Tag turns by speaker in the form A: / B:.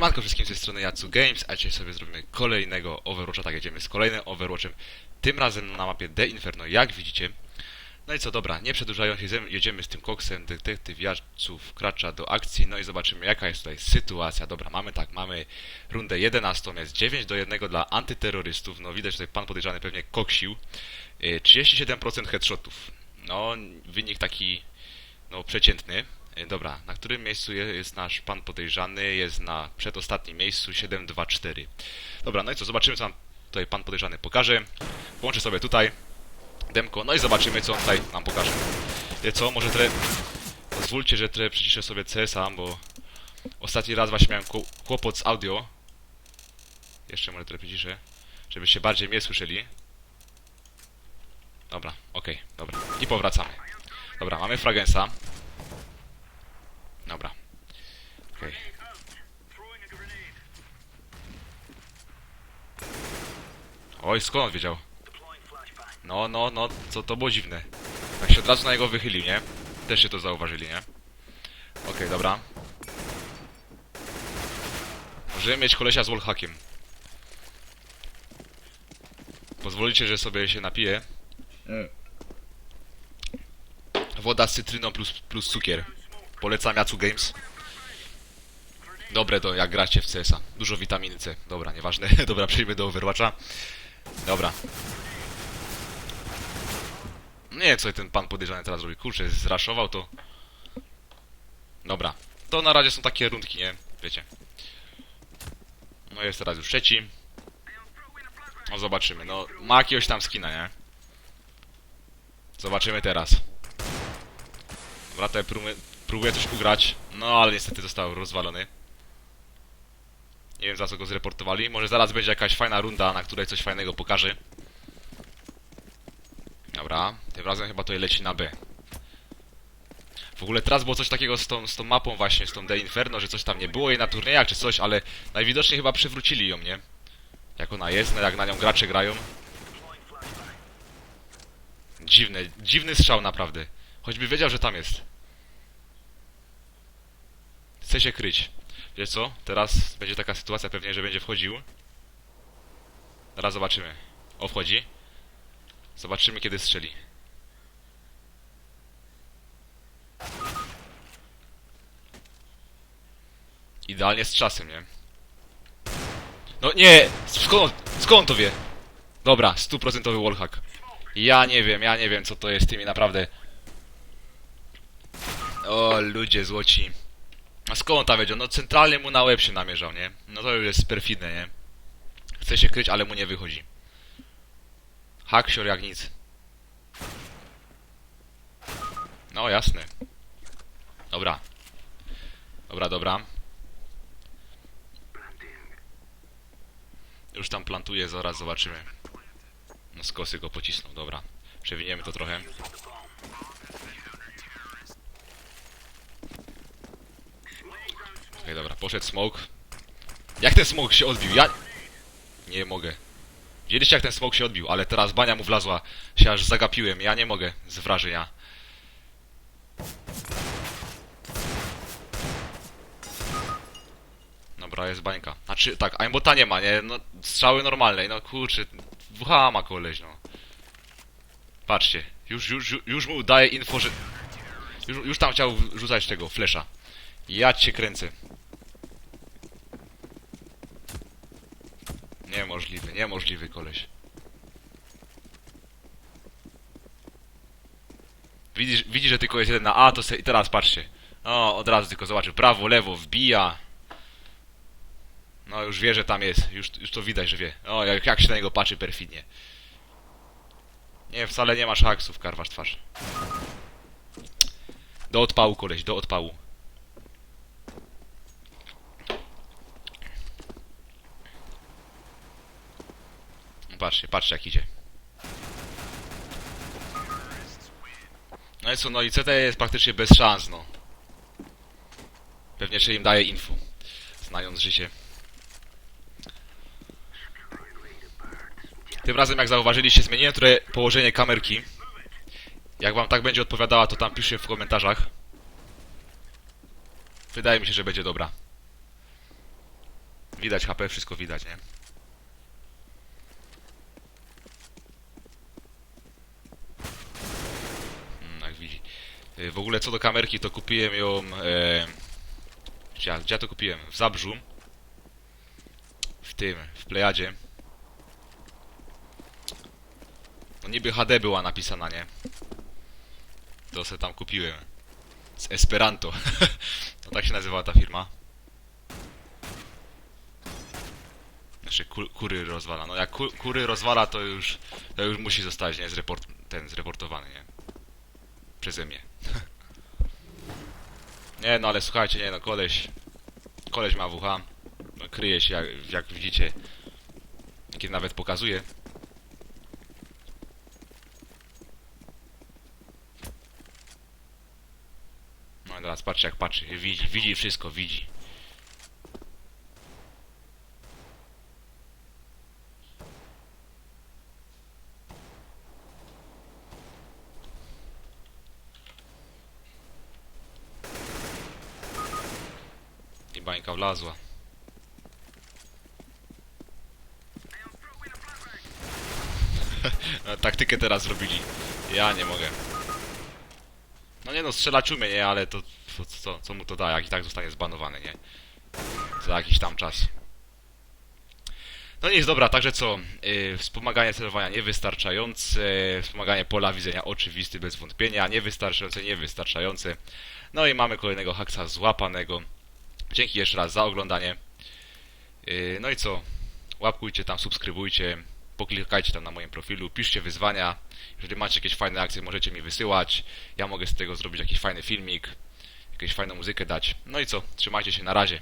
A: Siemanko wszystkim z tej strony Yacu Games, a dzisiaj sobie zrobimy kolejnego Overwatcha, tak jedziemy z kolejnym Overwatchem, tym razem na mapie The Inferno, jak widzicie. No i co, dobra, nie przedłużając, jedziemy- jedziemy z tym koksem, detektyw Jacu wkracza do akcji, no i zobaczymy jaka jest tutaj sytuacja. Dobra, mamy tak, mamy rundę 11, jest 9 do 1 dla antyterrorystów, no widać tutaj pan podejrzany pewnie koksił, Yy, 37% headshotów, no wynik taki, no przeciętny. E, Dobra, na którym miejscu je- jest nasz pan podejrzany? Jest na przedostatnim miejscu 724. Dobra, no i co, zobaczymy co nam tutaj pan podejrzany pokaże. Włączę sobie tutaj demko, no i zobaczymy co on tutaj nam pokaże. Wie co, może trochę... Pozwólcie, że trochę przyciszę sobie CS-a, bo ostatni raz właśnie miałem kło- kłopot z audio. Jeszcze może trochę przyciszę, żebyście bardziej mnie słyszeli. Dobra, okej, dobra. I powracamy. Dobra, mamy fragensa. Dobra. Okej. Oj, skąd on wiedział? No, no, no, co to było dziwne. Tak się od razu na niego wychylił, nie? Też się to zauważyli, nie? Okej, dobra. Możemy mieć kolesia z wallhackiem. Pozwolicie, że sobie się napiję. Woda z cytryną plus, plus cukier. Polecam Yacu Games. Dobre to jak gracie w CS-a. Dużo witaminy C. Dobra, nieważne. Dobra, przejdźmy do Overwatcha. Dobra. Nie wiem, co ten pan podejrzany teraz robi. Kurczę, zraszował to. Dobra. To na razie są takie rundki, nie? Wiecie. No jest teraz już trzeci. No zobaczymy. No, ma jakiegoś tam skina, nie? Zobaczymy teraz. Dobra, tutaj próbuję, próbuję coś ugrać. No, ale niestety został rozwalony. Nie wiem za co go zreportowali. Może zaraz będzie jakaś fajna runda, na której coś fajnego pokaże. Dobra, tym razem chyba to leci na B. W ogóle teraz było coś takiego z tą, z tą mapą właśnie, z tą The Inferno, że coś tam nie było jej na turniejach czy coś, ale najwidoczniej chyba przywrócili ją, nie? Jak ona jest, no jak na nią gracze grają. Dziwny, dziwny strzał naprawdę. Choćby wiedział, że tam jest. Chce się kryć. Wiesz co? Teraz będzie taka sytuacja pewnie, że będzie wchodził. Teraz zobaczymy. O, wchodzi. Zobaczymy, kiedy strzeli. Idealnie z czasem, nie? No nie! Skąd, skąd to wie? Dobra, stuprocentowy wallhack. Ja nie wiem, ja nie wiem, co to jest tymi naprawdę... O, ludzie złoci. A skąd on tam wiedział? No centralnie mu na łeb się namierzał, nie? No to już jest perfidne, nie? Chce się kryć, ale mu nie wychodzi. Haksior jak nic. No jasne. Dobra. Dobra, dobra. Już tam plantuje, zaraz zobaczymy. No skosy go pocisnął, dobra. Przewiniemy to trochę. Okej, dobra, poszedł smoke. Jak ten smoke się odbił? Ja... Nie mogę. Widzieliście jak ten smoke się odbił, ale teraz bania mu wlazła. Się aż zagapiłem, ja nie mogę z wrażenia. Dobra, jest bańka. Znaczy, tak, aimbota nie ma, nie? No, strzały normalnej, no kurczę. WH ma koleś, no. Patrzcie, już, już- już mu daje info, że... Już, już tam chciał rzucać tego, flesza. Ja cię kręcę. Niemożliwy, niemożliwy koleś. Widzisz, widzi, że tylko jest jeden na A, to se, i teraz patrzcie. O, od razu tylko zobaczył. Prawo, lewo, wbija. No, już wie, że tam jest. Już, już to widać, że wie. O, jak, jak się na niego patrzy perfidnie. Nie, wcale nie masz haksów, karwasz twarz. Do odpału, koleś, do odpału. Patrzcie, patrzcie jak idzie. No i co, no i CT jest praktycznie bez szans, no. Pewnie jeszcze im daje info. Znając życie. Tym razem, jak zauważyliście, zmieniłem trochę położenie kamerki. Jak wam tak będzie odpowiadała, to tam piszcie w komentarzach. Wydaje mi się, że będzie dobra. Widać HP, wszystko widać, nie? Mm, jak widzi. Y, W ogóle co do kamerki, to kupiłem ją... E, gdzie, gdzie ja to kupiłem? W Zabrzu. W tym, w Plejadzie. No niby HD była napisana, nie? To se tam kupiłem. Z Esperanto. no tak się nazywała ta firma. Znaczy kur, kury rozwala. No jak ku, kury rozwala, to już, to już musi zostać, nie? Zreport, ten zreportowany, nie? Przeze mnie. Nie no, ale słuchajcie, nie no, koleś... Koleś ma WH. Kryje się, jak, jak widzicie. Kiedy nawet pokazuje. No teraz patrzcie jak patrzy. Widzi, widzi wszystko, widzi. I bańka wlazła. No, Taktykę teraz zrobili. Ja nie mogę. No nie no, strzelać umie, nie, ale to, to co, co mu to da, jak i tak zostanie zbanowany, nie? Za jakiś tam czas. No nic, dobra, także co? Yy, wspomaganie celowania niewystarczające, wspomaganie pola widzenia oczywisty bez wątpienia, niewystarczające, niewystarczające. No i mamy kolejnego haksa złapanego. Dzięki jeszcze raz za oglądanie. Yy, no i co? Łapkujcie tam, subskrybujcie, poklikajcie tam na moim profilu, piszcie wyzwania. Jeżeli macie jakieś fajne akcje, możecie mi wysyłać. Ja mogę z tego zrobić jakiś fajny filmik, jakąś fajną muzykę dać. No i co? Trzymajcie się, na razie.